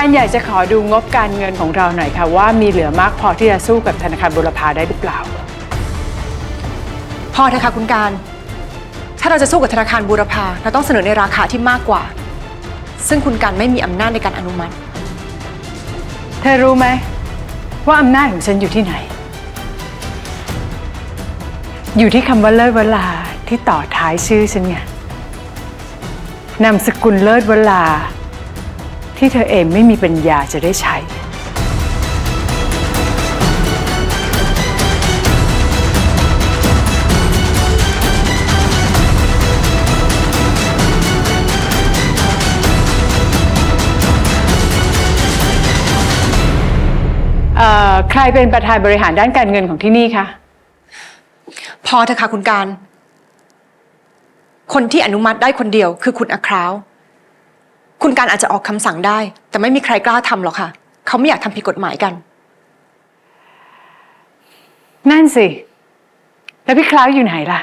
การอยากจะขอดูงบการเงินของเราหน่อยค่ะ ว่ามีเหลือมากพอที่จะสู้กับธนาคารบุรพาได้หรือเปล่า พอเถอะค่ะคุณการ ถ้าเราจะสู้กับธนาคารบูรพาเราต้องเสนอในราคาที่มากกว่า ซึ่งคุณการไม่มีอำนาจในการอนุมัติ เธอรู้ไหม ว่าอำนาจของฉันอยู่ที่ไหน อยู่ที่คำว่าเลิศเวลาที่ต่อท้ายชื่อฉันไงนามสกุลเลิศเวลา ที่เธอเองไม่มีปัญญาจะได้ใช้ เอ่อ ใครเป็นประธานบริหารด้านการเงินของที่นี่คะ พอเถอะค่ะคุณการ คนที่อนุมัติได้คนเดียวคือคุณอัคราว คุณการอาจจะออกคำสั่งได้ แต่ไม่มีใครกล้าทำหรอกค่ะ เขาไม่อยากทำผิดกฎหมายกัน นั่นสิ แล้วพี่คล้าวอยู่ไหนล่ะ